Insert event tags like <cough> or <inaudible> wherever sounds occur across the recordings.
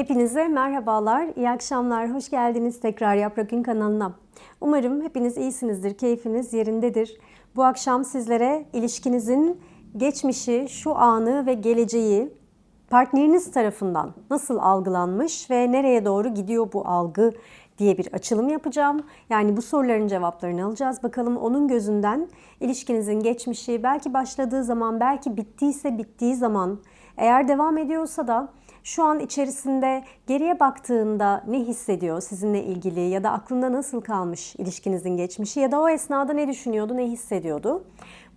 Hepinize merhabalar, iyi akşamlar, hoş geldiniz tekrar Yaprak Gün kanalına. Umarım hepiniz iyisinizdir, keyfiniz yerindedir. Bu akşam sizlere ilişkinizin geçmişi, şu anı ve geleceği partneriniz tarafından nasıl algılanmış ve nereye doğru gidiyor bu algı diye bir açılım yapacağım. Yani bu soruların cevaplarını alacağız. Bakalım onun gözünden ilişkinizin geçmişi, belki başladığı zaman, belki bittiyse bittiği zaman, eğer devam ediyorsa da şu an içerisinde geriye baktığında ne hissediyor sizinle ilgili ya da aklında nasıl kalmış ilişkinizin geçmişi ya da o esnada ne düşünüyordu, ne hissediyordu?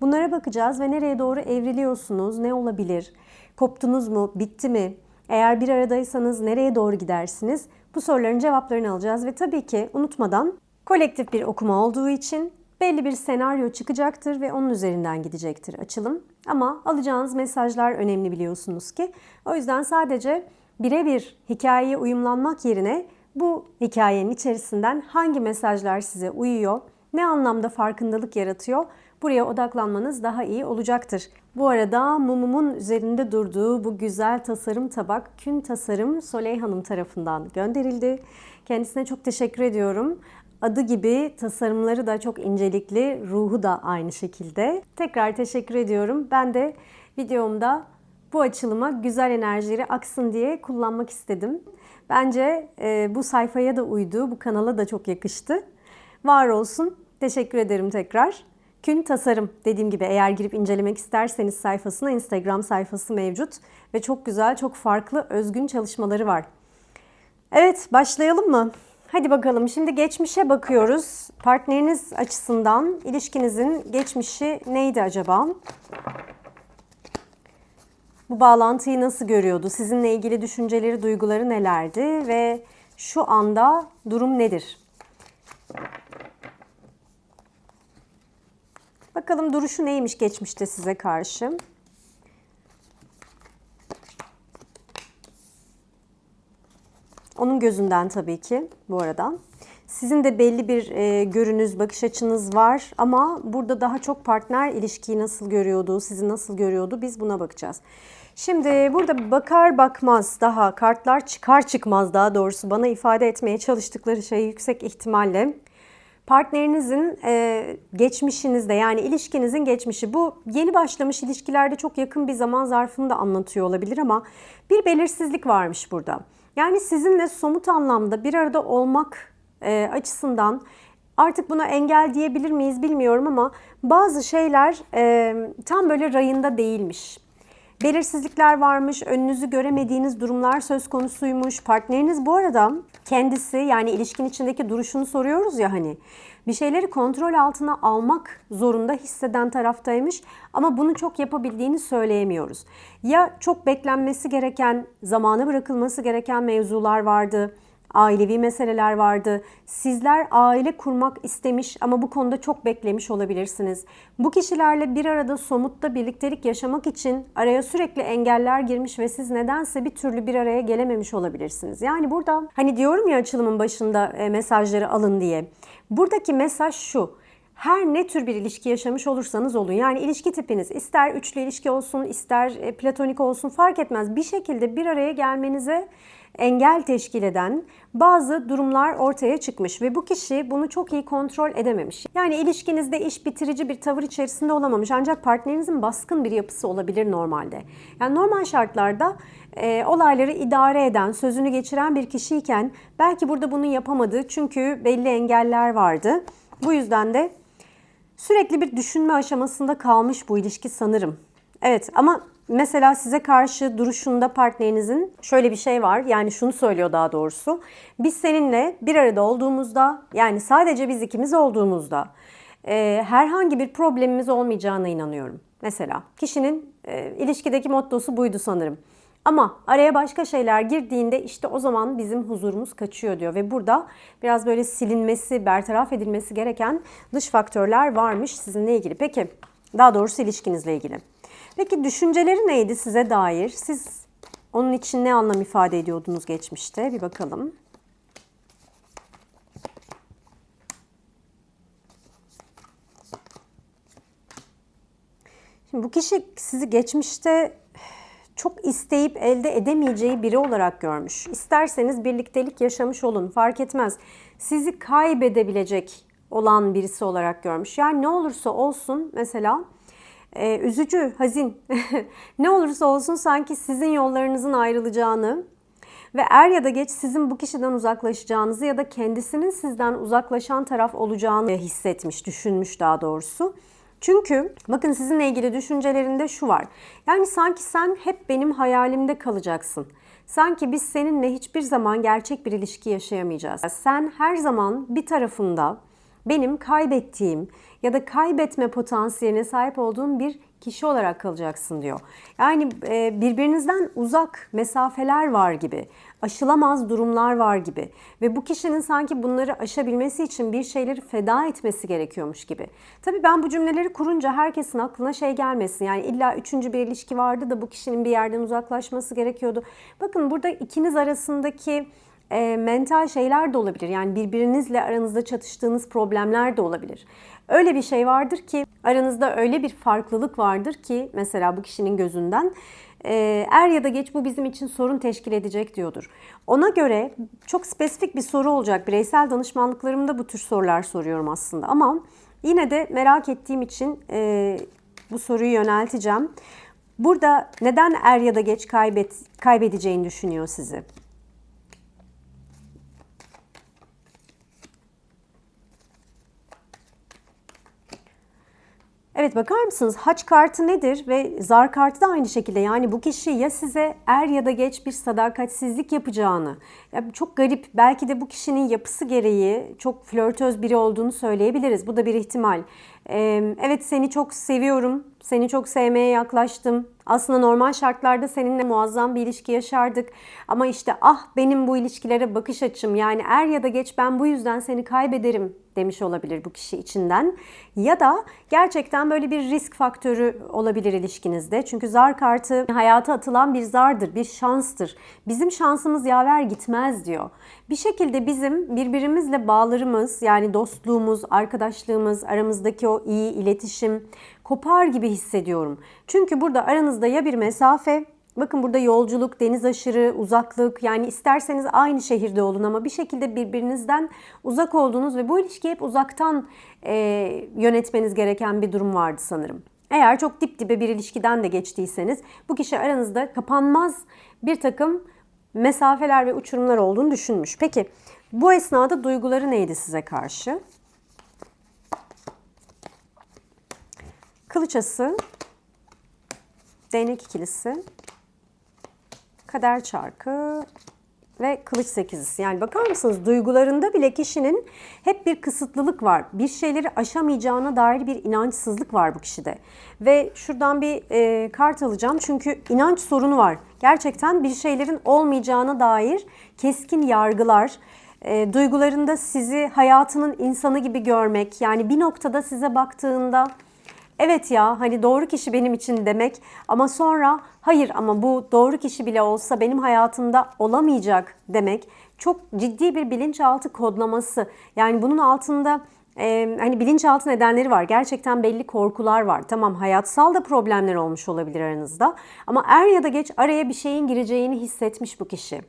Bunlara bakacağız ve nereye doğru evriliyorsunuz, ne olabilir? Koptunuz mu, bitti mi? Eğer bir aradaysanız nereye doğru gidersiniz? Bu soruların cevaplarını alacağız ve tabii ki unutmadan kolektif bir okuma olduğu için belli bir senaryo çıkacaktır ve onun üzerinden gidecektir açılım. Ama alacağınız mesajlar önemli biliyorsunuz ki. O yüzden sadece birebir hikayeye uyumlanmak yerine bu hikayenin içerisinden hangi mesajlar size uyuyor, ne anlamda farkındalık yaratıyor buraya odaklanmanız daha iyi olacaktır. Bu arada mumumun üzerinde durduğu bu güzel tasarım tabak Kün Tasarım Soley Hanım tarafından gönderildi. Kendisine çok teşekkür ediyorum. Adı gibi tasarımları da çok incelikli, ruhu da aynı şekilde. Tekrar teşekkür ediyorum. Ben de videomda bu açılıma güzel enerjileri aksın diye kullanmak istedim. Bence e, bu sayfaya da uydu, bu kanala da çok yakıştı. Var olsun. Teşekkür ederim tekrar. Kün Tasarım dediğim gibi eğer girip incelemek isterseniz sayfasına Instagram sayfası mevcut ve çok güzel, çok farklı, özgün çalışmaları var. Evet, başlayalım mı? Hadi bakalım. Şimdi geçmişe bakıyoruz. Partneriniz açısından ilişkinizin geçmişi neydi acaba? Bu bağlantıyı nasıl görüyordu? Sizinle ilgili düşünceleri, duyguları nelerdi ve şu anda durum nedir? Bakalım duruşu neymiş geçmişte size karşı? Onun gözünden tabii ki bu arada. Sizin de belli bir e, görünüz, bakış açınız var ama burada daha çok partner ilişkiyi nasıl görüyordu, sizi nasıl görüyordu biz buna bakacağız. Şimdi burada bakar bakmaz daha kartlar çıkar çıkmaz daha doğrusu bana ifade etmeye çalıştıkları şey yüksek ihtimalle partnerinizin e, geçmişinizde yani ilişkinizin geçmişi bu yeni başlamış ilişkilerde çok yakın bir zaman zarfını da anlatıyor olabilir ama bir belirsizlik varmış burada. Yani sizinle somut anlamda bir arada olmak e, açısından artık buna engel diyebilir miyiz bilmiyorum ama bazı şeyler e, tam böyle rayında değilmiş. Belirsizlikler varmış, önünüzü göremediğiniz durumlar söz konusuymuş. Partneriniz bu arada kendisi yani ilişkin içindeki duruşunu soruyoruz ya hani bir şeyleri kontrol altına almak zorunda hisseden taraftaymış ama bunu çok yapabildiğini söyleyemiyoruz. Ya çok beklenmesi gereken, zamana bırakılması gereken mevzular vardı ailevi meseleler vardı. Sizler aile kurmak istemiş ama bu konuda çok beklemiş olabilirsiniz. Bu kişilerle bir arada somutta birliktelik yaşamak için araya sürekli engeller girmiş ve siz nedense bir türlü bir araya gelememiş olabilirsiniz. Yani burada hani diyorum ya açılımın başında e, mesajları alın diye. Buradaki mesaj şu her ne tür bir ilişki yaşamış olursanız olun. Yani ilişki tipiniz ister üçlü ilişki olsun, ister e, platonik olsun fark etmez. Bir şekilde bir araya gelmenize engel teşkil eden bazı durumlar ortaya çıkmış ve bu kişi bunu çok iyi kontrol edememiş. Yani ilişkinizde iş bitirici bir tavır içerisinde olamamış ancak partnerinizin baskın bir yapısı olabilir normalde. Yani normal şartlarda e, olayları idare eden, sözünü geçiren bir kişiyken belki burada bunu yapamadı çünkü belli engeller vardı. Bu yüzden de sürekli bir düşünme aşamasında kalmış bu ilişki sanırım. Evet ama mesela size karşı duruşunda partnerinizin şöyle bir şey var. Yani şunu söylüyor daha doğrusu. Biz seninle bir arada olduğumuzda yani sadece biz ikimiz olduğumuzda e, herhangi bir problemimiz olmayacağına inanıyorum. Mesela kişinin e, ilişkideki mottosu buydu sanırım. Ama araya başka şeyler girdiğinde işte o zaman bizim huzurumuz kaçıyor diyor ve burada biraz böyle silinmesi, bertaraf edilmesi gereken dış faktörler varmış sizinle ilgili. Peki daha doğrusu ilişkinizle ilgili. Peki düşünceleri neydi size dair? Siz onun için ne anlam ifade ediyordunuz geçmişte? Bir bakalım. Şimdi bu kişi sizi geçmişte çok isteyip elde edemeyeceği biri olarak görmüş. İsterseniz birliktelik yaşamış olun fark etmez. Sizi kaybedebilecek olan birisi olarak görmüş. Yani ne olursa olsun mesela e, üzücü, hazin <laughs> ne olursa olsun sanki sizin yollarınızın ayrılacağını ve er ya da geç sizin bu kişiden uzaklaşacağınızı ya da kendisinin sizden uzaklaşan taraf olacağını hissetmiş, düşünmüş daha doğrusu. Çünkü bakın sizinle ilgili düşüncelerinde şu var. Yani sanki sen hep benim hayalimde kalacaksın. Sanki biz seninle hiçbir zaman gerçek bir ilişki yaşayamayacağız. Sen her zaman bir tarafında benim kaybettiğim ya da kaybetme potansiyeline sahip olduğum bir kişi olarak kalacaksın diyor. Yani e, birbirinizden uzak mesafeler var gibi, aşılamaz durumlar var gibi ve bu kişinin sanki bunları aşabilmesi için bir şeyleri feda etmesi gerekiyormuş gibi. Tabii ben bu cümleleri kurunca herkesin aklına şey gelmesin. Yani illa üçüncü bir ilişki vardı da bu kişinin bir yerden uzaklaşması gerekiyordu. Bakın burada ikiniz arasındaki e, mental şeyler de olabilir. Yani birbirinizle aranızda çatıştığınız problemler de olabilir. Öyle bir şey vardır ki aranızda öyle bir farklılık vardır ki mesela bu kişinin gözünden e, er ya da geç bu bizim için sorun teşkil edecek diyordur. Ona göre çok spesifik bir soru olacak. Bireysel danışmanlıklarımda bu tür sorular soruyorum aslında ama yine de merak ettiğim için e, bu soruyu yönelteceğim. Burada neden er ya da geç kaybet, kaybedeceğini düşünüyor sizi? Evet bakar mısınız? Haç kartı nedir? Ve zar kartı da aynı şekilde. Yani bu kişi ya size er ya da geç bir sadakatsizlik yapacağını ya çok garip belki de bu kişinin yapısı gereği çok flörtöz biri olduğunu söyleyebiliriz. Bu da bir ihtimal. Ee, evet seni çok seviyorum seni çok sevmeye yaklaştım aslında normal şartlarda seninle muazzam bir ilişki yaşardık ama işte ah benim bu ilişkilere bakış açım yani er ya da geç ben bu yüzden seni kaybederim demiş olabilir bu kişi içinden. Ya da gerçekten böyle bir risk faktörü olabilir ilişkinizde. Çünkü zar kartı hayata atılan bir zardır, bir şanstır. Bizim şansımız yaver gitmez diyor. Bir şekilde bizim birbirimizle bağlarımız yani dostluğumuz, arkadaşlığımız, aramızdaki o iyi iletişim kopar gibi hissediyorum. Çünkü burada aranızda ya bir mesafe Bakın burada yolculuk, deniz aşırı, uzaklık yani isterseniz aynı şehirde olun ama bir şekilde birbirinizden uzak olduğunuz ve bu ilişkiyi hep uzaktan e, yönetmeniz gereken bir durum vardı sanırım. Eğer çok dip dibe bir ilişkiden de geçtiyseniz bu kişi aranızda kapanmaz bir takım mesafeler ve uçurumlar olduğunu düşünmüş. Peki bu esnada duyguları neydi size karşı? Kılıçası, değnek ikilisi, kader çarkı ve kılıç sekizisi. Yani bakar mısınız duygularında bile kişinin hep bir kısıtlılık var. Bir şeyleri aşamayacağına dair bir inançsızlık var bu kişide. Ve şuradan bir e, kart alacağım çünkü inanç sorunu var. Gerçekten bir şeylerin olmayacağına dair keskin yargılar, e, duygularında sizi hayatının insanı gibi görmek, yani bir noktada size baktığında evet ya hani doğru kişi benim için demek ama sonra hayır ama bu doğru kişi bile olsa benim hayatımda olamayacak demek çok ciddi bir bilinçaltı kodlaması. Yani bunun altında e, hani bilinçaltı nedenleri var. Gerçekten belli korkular var. Tamam hayatsal da problemler olmuş olabilir aranızda. Ama er ya da geç araya bir şeyin gireceğini hissetmiş bu kişi.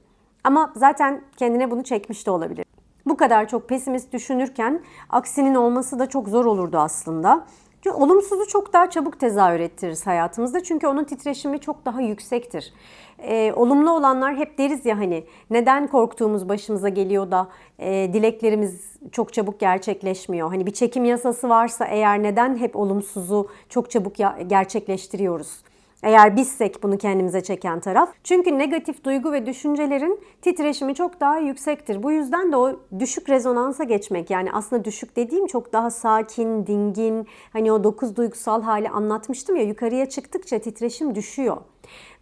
Ama zaten kendine bunu çekmiş de olabilir. Bu kadar çok pesimist düşünürken aksinin olması da çok zor olurdu aslında. Çünkü olumsuzu çok daha çabuk tezahür ettiririz hayatımızda. Çünkü onun titreşimi çok daha yüksektir. Ee, olumlu olanlar hep deriz ya hani neden korktuğumuz başımıza geliyor da e, dileklerimiz çok çabuk gerçekleşmiyor. Hani bir çekim yasası varsa eğer neden hep olumsuzu çok çabuk gerçekleştiriyoruz? Eğer bizsek bunu kendimize çeken taraf. Çünkü negatif duygu ve düşüncelerin titreşimi çok daha yüksektir. Bu yüzden de o düşük rezonansa geçmek yani aslında düşük dediğim çok daha sakin, dingin, hani o dokuz duygusal hali anlatmıştım ya yukarıya çıktıkça titreşim düşüyor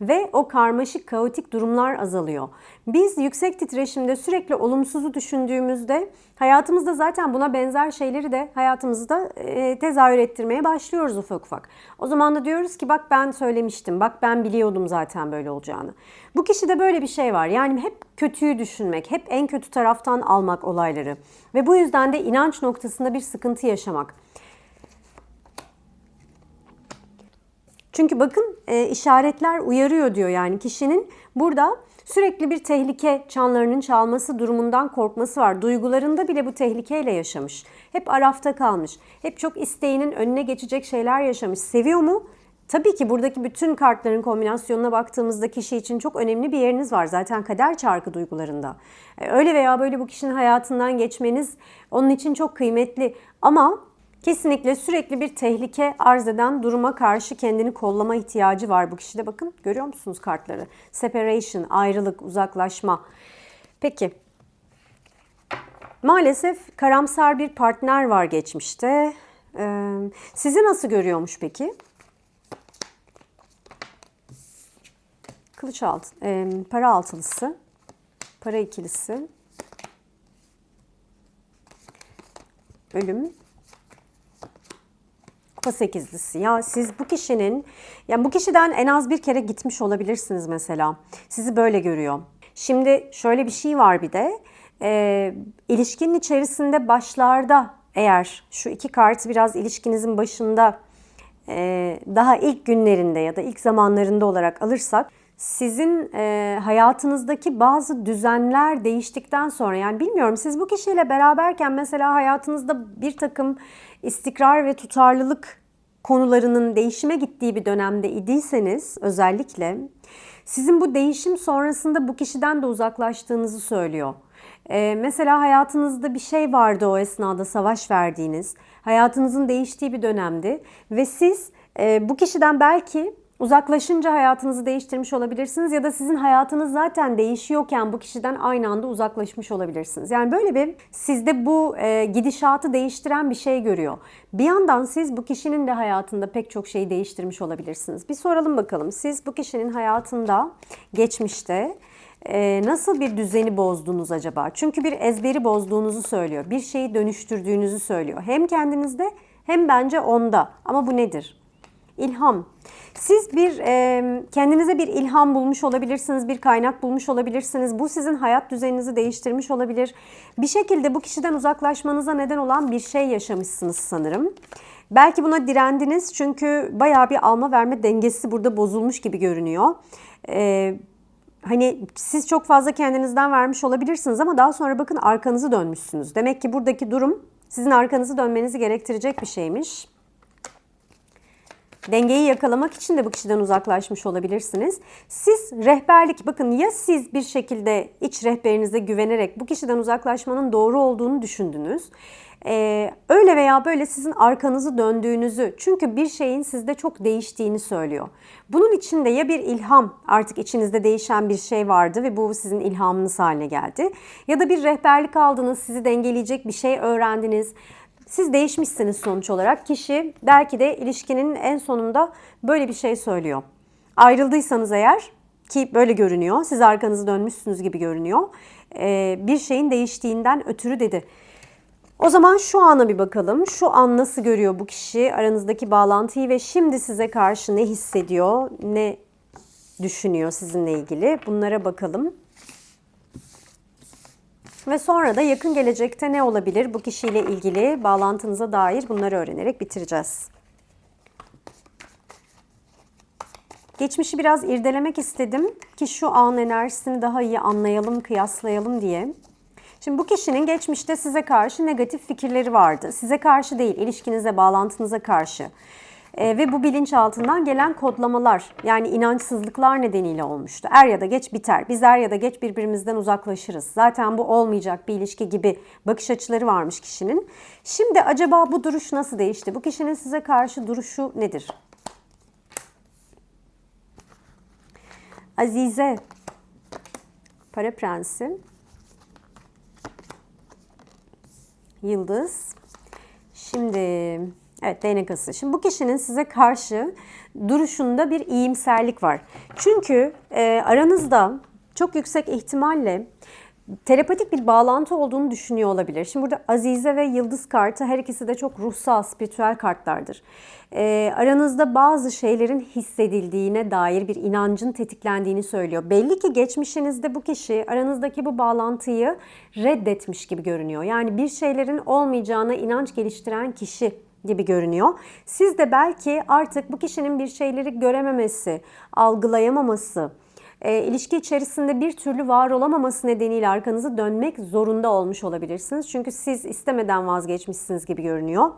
ve o karmaşık kaotik durumlar azalıyor. Biz yüksek titreşimde sürekli olumsuzu düşündüğümüzde hayatımızda zaten buna benzer şeyleri de hayatımızda e, tezahür ettirmeye başlıyoruz ufak ufak. O zaman da diyoruz ki bak ben söylemiştim, bak ben biliyordum zaten böyle olacağını. Bu kişide böyle bir şey var. Yani hep kötüyü düşünmek, hep en kötü taraftan almak olayları ve bu yüzden de inanç noktasında bir sıkıntı yaşamak. Çünkü bakın e, işaretler uyarıyor diyor yani kişinin burada sürekli bir tehlike çanlarının çalması durumundan korkması var. Duygularında bile bu tehlikeyle yaşamış. Hep arafta kalmış. Hep çok isteğinin önüne geçecek şeyler yaşamış. Seviyor mu? Tabii ki buradaki bütün kartların kombinasyonuna baktığımızda kişi için çok önemli bir yeriniz var. Zaten kader çarkı duygularında. E, Öyle veya böyle bu kişinin hayatından geçmeniz onun için çok kıymetli. Ama kesinlikle sürekli bir tehlike arz eden duruma karşı kendini kollama ihtiyacı var bu kişide. Bakın görüyor musunuz kartları? Separation, ayrılık, uzaklaşma. Peki. Maalesef karamsar bir partner var geçmişte. Ee, sizi nasıl görüyormuş peki? Kılıç alt, e, para altılısı, para ikilisi, ölüm, kupa sekizlisi. Ya siz bu kişinin, yani bu kişiden en az bir kere gitmiş olabilirsiniz mesela. Sizi böyle görüyor. Şimdi şöyle bir şey var bir de, e, ilişkinin içerisinde başlarda eğer şu iki kartı biraz ilişkinizin başında e, daha ilk günlerinde ya da ilk zamanlarında olarak alırsak sizin e, hayatınızdaki bazı düzenler değiştikten sonra yani bilmiyorum siz bu kişiyle beraberken mesela hayatınızda bir takım istikrar ve tutarlılık konularının değişime gittiği bir dönemde idiyseniz özellikle sizin bu değişim sonrasında bu kişiden de uzaklaştığınızı söylüyor. Ee, mesela hayatınızda bir şey vardı o esnada savaş verdiğiniz, hayatınızın değiştiği bir dönemdi ve siz e, bu kişiden belki uzaklaşınca hayatınızı değiştirmiş olabilirsiniz ya da sizin hayatınız zaten değişiyorken bu kişiden aynı anda uzaklaşmış olabilirsiniz. Yani böyle bir sizde bu e, gidişatı değiştiren bir şey görüyor. Bir yandan siz bu kişinin de hayatında pek çok şeyi değiştirmiş olabilirsiniz. Bir soralım bakalım siz bu kişinin hayatında geçmişte ee, nasıl bir düzeni bozdunuz acaba? Çünkü bir ezberi bozduğunuzu söylüyor. Bir şeyi dönüştürdüğünüzü söylüyor. Hem kendinizde hem bence onda. Ama bu nedir? İlham. Siz bir e, kendinize bir ilham bulmuş olabilirsiniz, bir kaynak bulmuş olabilirsiniz. Bu sizin hayat düzeninizi değiştirmiş olabilir. Bir şekilde bu kişiden uzaklaşmanıza neden olan bir şey yaşamışsınız sanırım. Belki buna direndiniz çünkü bayağı bir alma verme dengesi burada bozulmuş gibi görünüyor. Ee, hani siz çok fazla kendinizden vermiş olabilirsiniz ama daha sonra bakın arkanızı dönmüşsünüz. Demek ki buradaki durum sizin arkanızı dönmenizi gerektirecek bir şeymiş. Dengeyi yakalamak için de bu kişiden uzaklaşmış olabilirsiniz. Siz rehberlik, bakın ya siz bir şekilde iç rehberinize güvenerek bu kişiden uzaklaşmanın doğru olduğunu düşündünüz. Ee, öyle veya böyle sizin arkanızı döndüğünüzü, çünkü bir şeyin sizde çok değiştiğini söylüyor. Bunun içinde ya bir ilham, artık içinizde değişen bir şey vardı ve bu sizin ilhamınız haline geldi. Ya da bir rehberlik aldınız, sizi dengeleyecek bir şey öğrendiniz. Siz değişmişsiniz sonuç olarak. Kişi belki de ilişkinin en sonunda böyle bir şey söylüyor. Ayrıldıysanız eğer ki böyle görünüyor, siz arkanızı dönmüşsünüz gibi görünüyor. Ee, bir şeyin değiştiğinden ötürü dedi. O zaman şu ana bir bakalım. Şu an nasıl görüyor bu kişi aranızdaki bağlantıyı ve şimdi size karşı ne hissediyor, ne düşünüyor sizinle ilgili? Bunlara bakalım. Ve sonra da yakın gelecekte ne olabilir bu kişiyle ilgili bağlantınıza dair bunları öğrenerek bitireceğiz. Geçmişi biraz irdelemek istedim ki şu an enerjisini daha iyi anlayalım, kıyaslayalım diye. Şimdi bu kişinin geçmişte size karşı negatif fikirleri vardı. Size karşı değil, ilişkinize, bağlantınıza karşı. E, ve bu bilinçaltından gelen kodlamalar yani inançsızlıklar nedeniyle olmuştu. Er ya da geç biter. Biz er ya da geç birbirimizden uzaklaşırız. Zaten bu olmayacak bir ilişki gibi bakış açıları varmış kişinin. Şimdi acaba bu duruş nasıl değişti? Bu kişinin size karşı duruşu nedir? Azize, para prensi, yıldız. Şimdi evet değnek ası. Şimdi bu kişinin size karşı duruşunda bir iyimserlik var. Çünkü e, aranızda çok yüksek ihtimalle telepatik bir bağlantı olduğunu düşünüyor olabilir. Şimdi burada Azize ve Yıldız kartı her ikisi de çok ruhsal, spiritüel kartlardır. Ee, aranızda bazı şeylerin hissedildiğine dair bir inancın tetiklendiğini söylüyor. Belli ki geçmişinizde bu kişi aranızdaki bu bağlantıyı reddetmiş gibi görünüyor. Yani bir şeylerin olmayacağına inanç geliştiren kişi gibi görünüyor. Siz de belki artık bu kişinin bir şeyleri görememesi, algılayamaması, e, ilişki içerisinde bir türlü var olamaması nedeniyle arkanızı dönmek zorunda olmuş olabilirsiniz. Çünkü siz istemeden vazgeçmişsiniz gibi görünüyor.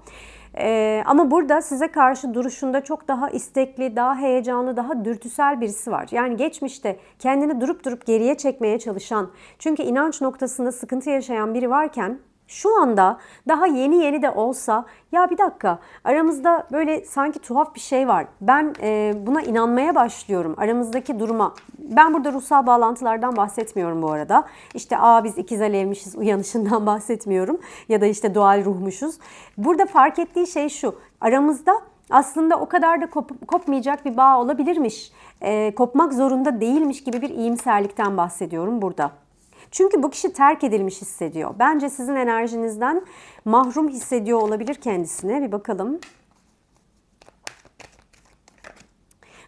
E, ama burada size karşı duruşunda çok daha istekli, daha heyecanlı, daha dürtüsel birisi var. Yani geçmişte kendini durup durup geriye çekmeye çalışan, çünkü inanç noktasında sıkıntı yaşayan biri varken şu anda daha yeni yeni de olsa ya bir dakika aramızda böyle sanki tuhaf bir şey var. Ben e, buna inanmaya başlıyorum aramızdaki duruma. Ben burada ruhsal bağlantılardan bahsetmiyorum bu arada. İşte aa biz ikiz alevmişiz uyanışından <laughs> bahsetmiyorum. Ya da işte doğal ruhmuşuz. Burada fark ettiği şey şu. Aramızda aslında o kadar da kop- kopmayacak bir bağ olabilirmiş. E, kopmak zorunda değilmiş gibi bir iyimserlikten bahsediyorum burada. Çünkü bu kişi terk edilmiş hissediyor. Bence sizin enerjinizden mahrum hissediyor olabilir kendisine. Bir bakalım.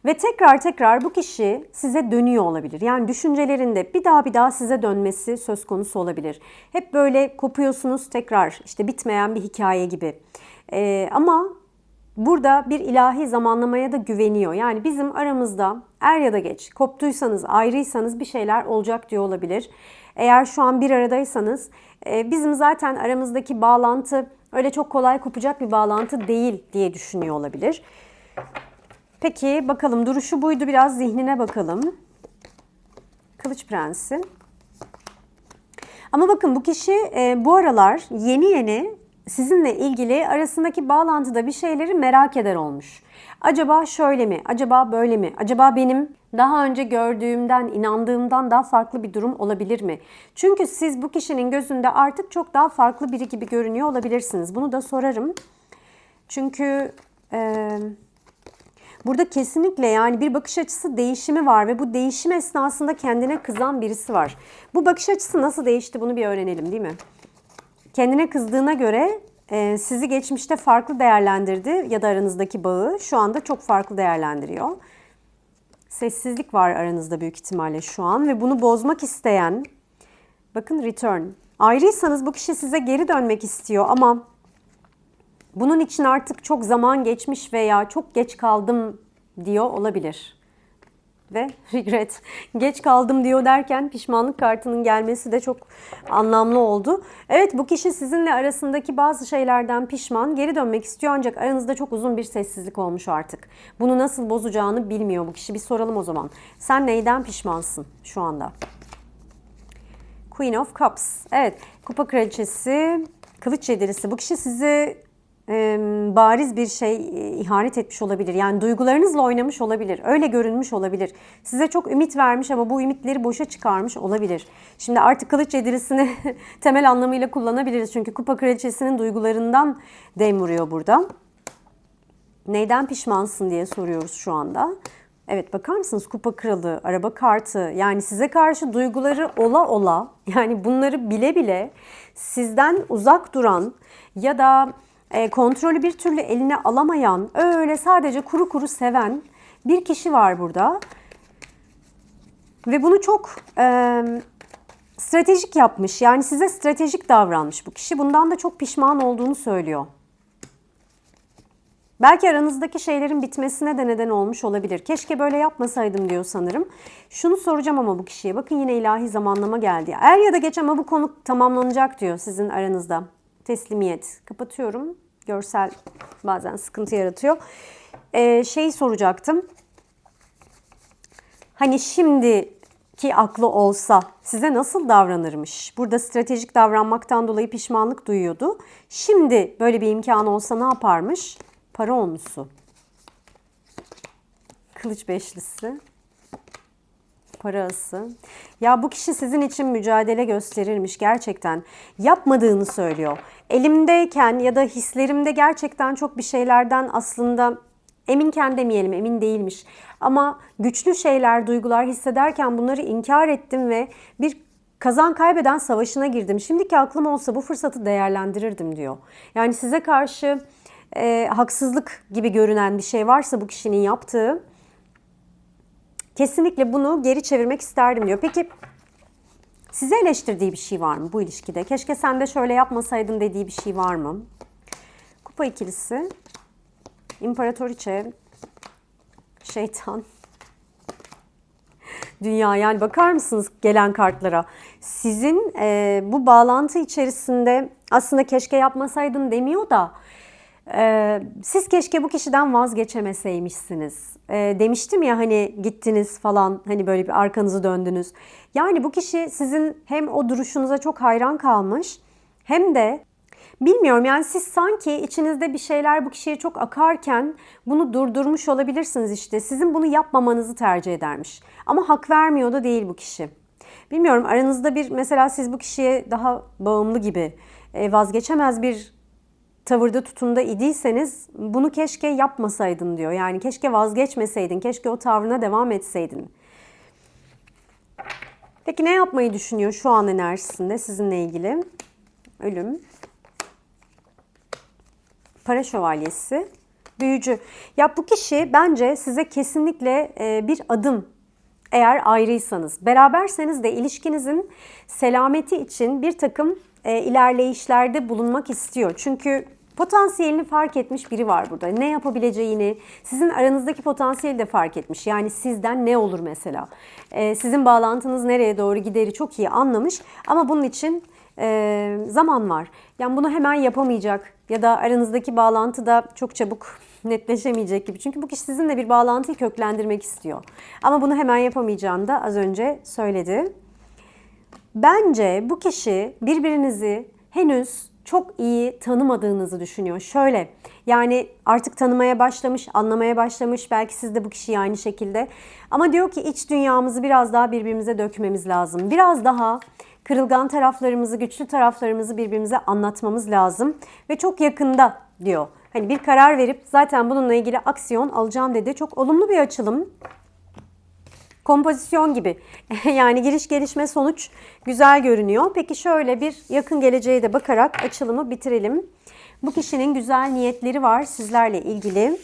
Ve tekrar tekrar bu kişi size dönüyor olabilir. Yani düşüncelerinde bir daha bir daha size dönmesi söz konusu olabilir. Hep böyle kopuyorsunuz tekrar işte bitmeyen bir hikaye gibi. Ee, ama burada bir ilahi zamanlamaya da güveniyor. Yani bizim aramızda er ya da geç koptuysanız, ayrıysanız bir şeyler olacak diyor olabilir. Eğer şu an bir aradaysanız e, bizim zaten aramızdaki bağlantı öyle çok kolay kopacak bir bağlantı değil diye düşünüyor olabilir. Peki bakalım duruşu buydu biraz zihnine bakalım. Kılıç Prensi. Ama bakın bu kişi e, bu aralar yeni yeni sizinle ilgili arasındaki bağlantıda bir şeyleri merak eder olmuş. Acaba şöyle mi? Acaba böyle mi? Acaba benim daha önce gördüğümden, inandığımdan daha farklı bir durum olabilir mi? Çünkü siz bu kişinin gözünde artık çok daha farklı biri gibi görünüyor olabilirsiniz. Bunu da sorarım. Çünkü e, burada kesinlikle yani bir bakış açısı değişimi var ve bu değişim esnasında kendine kızan birisi var. Bu bakış açısı nasıl değişti bunu bir öğrenelim değil mi? Kendine kızdığına göre e, sizi geçmişte farklı değerlendirdi ya da aranızdaki bağı şu anda çok farklı değerlendiriyor. Sessizlik var aranızda büyük ihtimalle şu an ve bunu bozmak isteyen bakın return. Ayrıysanız bu kişi size geri dönmek istiyor ama bunun için artık çok zaman geçmiş veya çok geç kaldım diyor olabilir ve <laughs> regret. Geç kaldım diyor derken pişmanlık kartının gelmesi de çok anlamlı oldu. Evet bu kişi sizinle arasındaki bazı şeylerden pişman, geri dönmek istiyor ancak aranızda çok uzun bir sessizlik olmuş artık. Bunu nasıl bozacağını bilmiyor bu kişi. Bir soralım o zaman. Sen neyden pişmansın şu anda? Queen of Cups. Evet, kupa kraliçesi, kılıç yedilisi. Bu kişi sizi bariz bir şey ihanet etmiş olabilir. Yani duygularınızla oynamış olabilir. Öyle görünmüş olabilir. Size çok ümit vermiş ama bu ümitleri boşa çıkarmış olabilir. Şimdi artık kılıç yedirisini <laughs> temel anlamıyla kullanabiliriz. Çünkü kupa kraliçesinin duygularından dem vuruyor burada. Neyden pişmansın diye soruyoruz şu anda. Evet bakar mısınız kupa kralı, araba kartı yani size karşı duyguları ola ola yani bunları bile bile sizden uzak duran ya da e, kontrolü bir türlü eline alamayan, öyle sadece kuru kuru seven bir kişi var burada. Ve bunu çok e, stratejik yapmış. Yani size stratejik davranmış bu kişi. Bundan da çok pişman olduğunu söylüyor. Belki aranızdaki şeylerin bitmesine de neden olmuş olabilir. Keşke böyle yapmasaydım diyor sanırım. Şunu soracağım ama bu kişiye. Bakın yine ilahi zamanlama geldi. Er ya da geç ama bu konu tamamlanacak diyor sizin aranızda. Teslimiyet. Kapatıyorum. Görsel bazen sıkıntı yaratıyor. Ee, şey soracaktım. Hani şimdiki aklı olsa size nasıl davranırmış? Burada stratejik davranmaktan dolayı pişmanlık duyuyordu. Şimdi böyle bir imkan olsa ne yaparmış? Para onlusu. Kılıç beşlisi. Parası. Ya bu kişi sizin için mücadele gösterirmiş gerçekten. Yapmadığını söylüyor. Elimdeyken ya da hislerimde gerçekten çok bir şeylerden aslında eminken demeyelim emin değilmiş. Ama güçlü şeyler, duygular hissederken bunları inkar ettim ve bir kazan kaybeden savaşına girdim. Şimdiki aklım olsa bu fırsatı değerlendirirdim diyor. Yani size karşı e, haksızlık gibi görünen bir şey varsa bu kişinin yaptığı kesinlikle bunu geri çevirmek isterdim diyor. Peki size eleştirdiği bir şey var mı bu ilişkide? Keşke sen de şöyle yapmasaydın dediği bir şey var mı? Kupa ikilisi, İmparatoriçe, şeytan, <laughs> dünya yani bakar mısınız gelen kartlara? Sizin e, bu bağlantı içerisinde aslında keşke yapmasaydın demiyor da e, siz keşke bu kişiden vazgeçemeseymişsiniz. E, demiştim ya hani gittiniz falan hani böyle bir arkanızı döndünüz. Yani bu kişi sizin hem o duruşunuza çok hayran kalmış hem de Bilmiyorum yani siz sanki içinizde bir şeyler bu kişiye çok akarken bunu durdurmuş olabilirsiniz işte. Sizin bunu yapmamanızı tercih edermiş. Ama hak vermiyor da değil bu kişi. Bilmiyorum aranızda bir mesela siz bu kişiye daha bağımlı gibi e, vazgeçemez bir tavırda tutumda idiyseniz bunu keşke yapmasaydın diyor. Yani keşke vazgeçmeseydin, keşke o tavrına devam etseydin. Peki ne yapmayı düşünüyor şu an enerjisinde sizinle ilgili? Ölüm. Para şövalyesi. Büyücü. Ya bu kişi bence size kesinlikle e, bir adım eğer ayrıysanız. Beraberseniz de ilişkinizin selameti için bir takım e, ilerleyişlerde bulunmak istiyor. Çünkü potansiyelini fark etmiş biri var burada. Ne yapabileceğini, sizin aranızdaki potansiyeli de fark etmiş. Yani sizden ne olur mesela? E, sizin bağlantınız nereye doğru gideri çok iyi anlamış. Ama bunun için e, zaman var. Yani bunu hemen yapamayacak ya da aranızdaki bağlantı da çok çabuk netleşemeyecek gibi. Çünkü bu kişi sizinle bir bağlantıyı köklendirmek istiyor. Ama bunu hemen yapamayacağını da az önce söyledi. Bence bu kişi birbirinizi henüz çok iyi tanımadığınızı düşünüyor. Şöyle yani artık tanımaya başlamış, anlamaya başlamış. Belki siz de bu kişiyi aynı şekilde. Ama diyor ki iç dünyamızı biraz daha birbirimize dökmemiz lazım. Biraz daha kırılgan taraflarımızı, güçlü taraflarımızı birbirimize anlatmamız lazım. Ve çok yakında diyor. Hani bir karar verip zaten bununla ilgili aksiyon alacağım dedi. Çok olumlu bir açılım. Kompozisyon gibi. <laughs> yani giriş gelişme sonuç güzel görünüyor. Peki şöyle bir yakın geleceğe de bakarak açılımı bitirelim. Bu kişinin güzel niyetleri var sizlerle ilgili.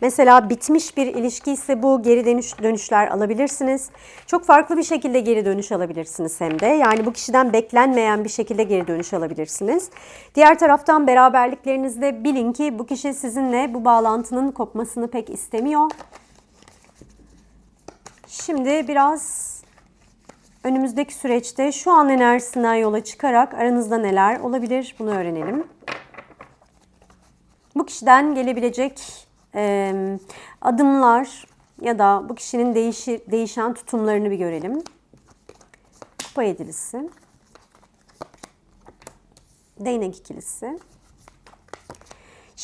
Mesela bitmiş bir ilişki ise bu geri dönüş dönüşler alabilirsiniz. Çok farklı bir şekilde geri dönüş alabilirsiniz hem de. Yani bu kişiden beklenmeyen bir şekilde geri dönüş alabilirsiniz. Diğer taraftan beraberliklerinizde bilin ki bu kişi sizinle bu bağlantının kopmasını pek istemiyor. Şimdi biraz önümüzdeki süreçte şu an enerjisinden yola çıkarak aranızda neler olabilir bunu öğrenelim. Bu kişiden gelebilecek e, adımlar ya da bu kişinin değişir, değişen tutumlarını bir görelim. Kupa yedilisi. Değnek ikilisi.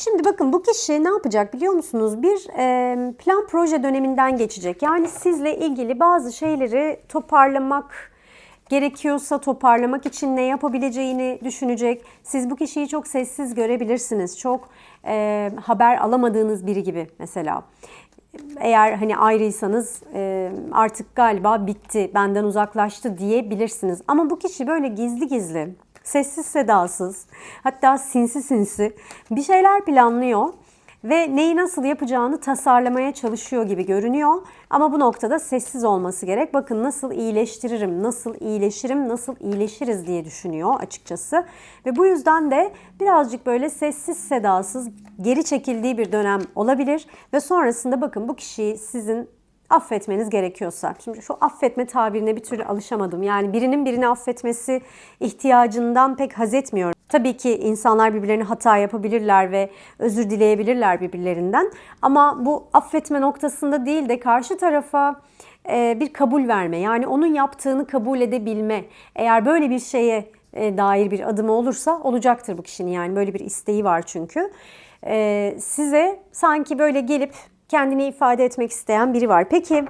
Şimdi bakın bu kişi ne yapacak biliyor musunuz? Bir e, plan proje döneminden geçecek. Yani sizle ilgili bazı şeyleri toparlamak gerekiyorsa toparlamak için ne yapabileceğini düşünecek. Siz bu kişiyi çok sessiz görebilirsiniz. Çok e, haber alamadığınız biri gibi mesela. Eğer hani ayrıysanız e, artık galiba bitti, benden uzaklaştı diyebilirsiniz. Ama bu kişi böyle gizli gizli sessiz sedasız hatta sinsi sinsi bir şeyler planlıyor ve neyi nasıl yapacağını tasarlamaya çalışıyor gibi görünüyor. Ama bu noktada sessiz olması gerek. Bakın nasıl iyileştiririm, nasıl iyileşirim, nasıl iyileşiriz diye düşünüyor açıkçası. Ve bu yüzden de birazcık böyle sessiz sedasız geri çekildiği bir dönem olabilir. Ve sonrasında bakın bu kişiyi sizin affetmeniz gerekiyorsa. Şimdi şu affetme tabirine bir türlü alışamadım. Yani birinin birini affetmesi ihtiyacından pek haz etmiyorum. Tabii ki insanlar birbirlerine hata yapabilirler ve özür dileyebilirler birbirlerinden. Ama bu affetme noktasında değil de karşı tarafa e, bir kabul verme. Yani onun yaptığını kabul edebilme. Eğer böyle bir şeye e, dair bir adımı olursa olacaktır bu kişinin. Yani böyle bir isteği var çünkü. E, size sanki böyle gelip kendini ifade etmek isteyen biri var. Peki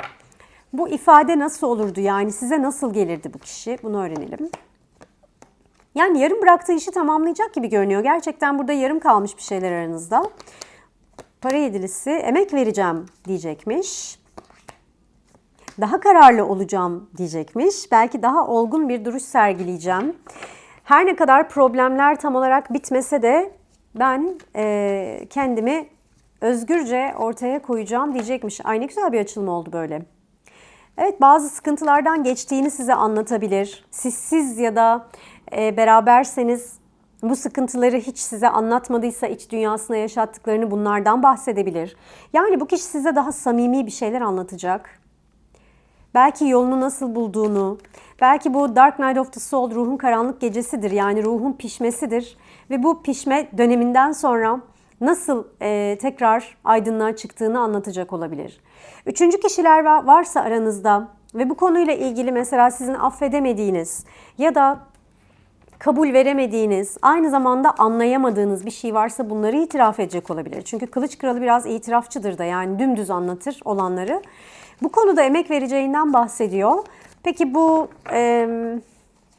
bu ifade nasıl olurdu? Yani size nasıl gelirdi bu kişi? Bunu öğrenelim. Yani yarım bıraktığı işi tamamlayacak gibi görünüyor. Gerçekten burada yarım kalmış bir şeyler aranızda. Para yedilisi emek vereceğim diyecekmiş. Daha kararlı olacağım diyecekmiş. Belki daha olgun bir duruş sergileyeceğim. Her ne kadar problemler tam olarak bitmese de ben e, kendimi özgürce ortaya koyacağım diyecekmiş. Ay ne güzel bir açılım oldu böyle. Evet bazı sıkıntılardan geçtiğini size anlatabilir. Siz siz ya da e, beraberseniz Bu sıkıntıları hiç size anlatmadıysa iç dünyasına yaşattıklarını bunlardan bahsedebilir. Yani bu kişi size daha samimi bir şeyler anlatacak. Belki yolunu nasıl bulduğunu, belki bu Dark Night of the Soul ruhun karanlık gecesidir. Yani ruhun pişmesidir. Ve bu pişme döneminden sonra nasıl e, tekrar aydınlığa çıktığını anlatacak olabilir. Üçüncü kişiler va- varsa aranızda ve bu konuyla ilgili mesela sizin affedemediğiniz ya da kabul veremediğiniz, aynı zamanda anlayamadığınız bir şey varsa bunları itiraf edecek olabilir. Çünkü Kılıç Kralı biraz itirafçıdır da yani dümdüz anlatır olanları. Bu konuda emek vereceğinden bahsediyor. Peki bu e,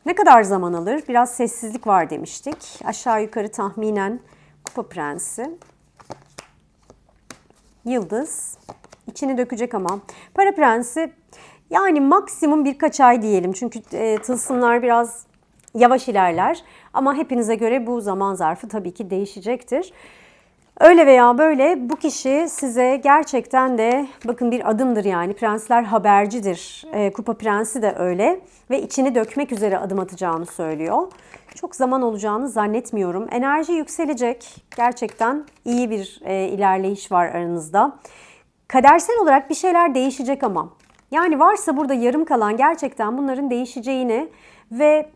ne kadar zaman alır? Biraz sessizlik var demiştik. Aşağı yukarı tahminen Kupa Prensi. Yıldız. içini dökecek ama. Para Prensi yani maksimum birkaç ay diyelim. Çünkü e, tılsımlar biraz yavaş ilerler. Ama hepinize göre bu zaman zarfı tabii ki değişecektir. Öyle veya böyle bu kişi size gerçekten de bakın bir adımdır yani prensler habercidir. E, Kupa Prensi de öyle ve içini dökmek üzere adım atacağını söylüyor. Çok zaman olacağını zannetmiyorum. Enerji yükselecek. Gerçekten iyi bir e, ilerleyiş var aranızda. Kadersel olarak bir şeyler değişecek ama. Yani varsa burada yarım kalan gerçekten bunların değişeceğini ve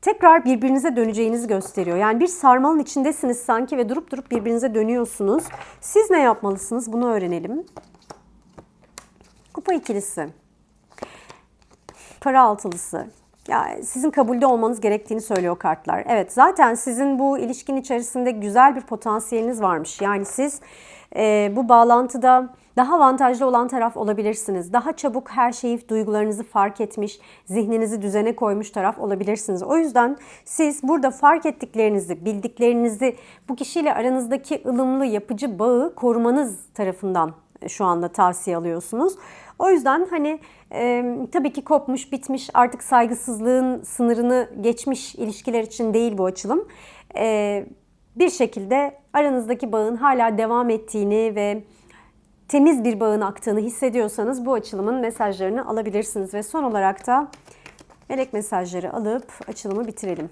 tekrar birbirinize döneceğinizi gösteriyor. Yani bir sarmalın içindesiniz sanki ve durup durup birbirinize dönüyorsunuz. Siz ne yapmalısınız? Bunu öğrenelim. Kupa ikilisi. Para altılısı. Ya sizin kabulde olmanız gerektiğini söylüyor kartlar. Evet zaten sizin bu ilişkin içerisinde güzel bir potansiyeliniz varmış. Yani siz e, bu bağlantıda daha avantajlı olan taraf olabilirsiniz. Daha çabuk her şeyi, duygularınızı fark etmiş, zihninizi düzene koymuş taraf olabilirsiniz. O yüzden siz burada fark ettiklerinizi, bildiklerinizi bu kişiyle aranızdaki ılımlı, yapıcı bağı korumanız tarafından şu anda tavsiye alıyorsunuz. O yüzden hani e, tabii ki kopmuş, bitmiş, artık saygısızlığın sınırını geçmiş ilişkiler için değil bu açılım. E, bir şekilde aranızdaki bağın hala devam ettiğini ve temiz bir bağın aktığını hissediyorsanız bu açılımın mesajlarını alabilirsiniz. Ve son olarak da melek mesajları alıp açılımı bitirelim.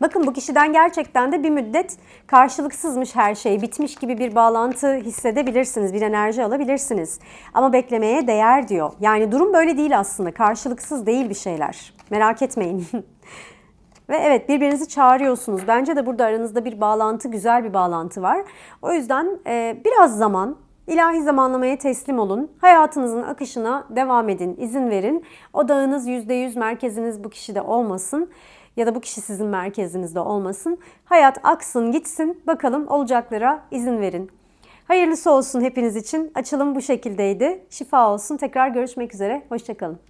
Bakın bu kişiden gerçekten de bir müddet karşılıksızmış her şey, bitmiş gibi bir bağlantı hissedebilirsiniz, bir enerji alabilirsiniz. Ama beklemeye değer diyor. Yani durum böyle değil aslında, karşılıksız değil bir şeyler. Merak etmeyin. <laughs> Ve evet birbirinizi çağırıyorsunuz. Bence de burada aranızda bir bağlantı, güzel bir bağlantı var. O yüzden e, biraz zaman, ilahi zamanlamaya teslim olun. Hayatınızın akışına devam edin, izin verin. Odağınız %100 merkeziniz bu kişide olmasın ya da bu kişi sizin merkezinizde olmasın. Hayat aksın gitsin bakalım olacaklara izin verin. Hayırlısı olsun hepiniz için. Açılım bu şekildeydi. Şifa olsun. Tekrar görüşmek üzere. Hoşçakalın.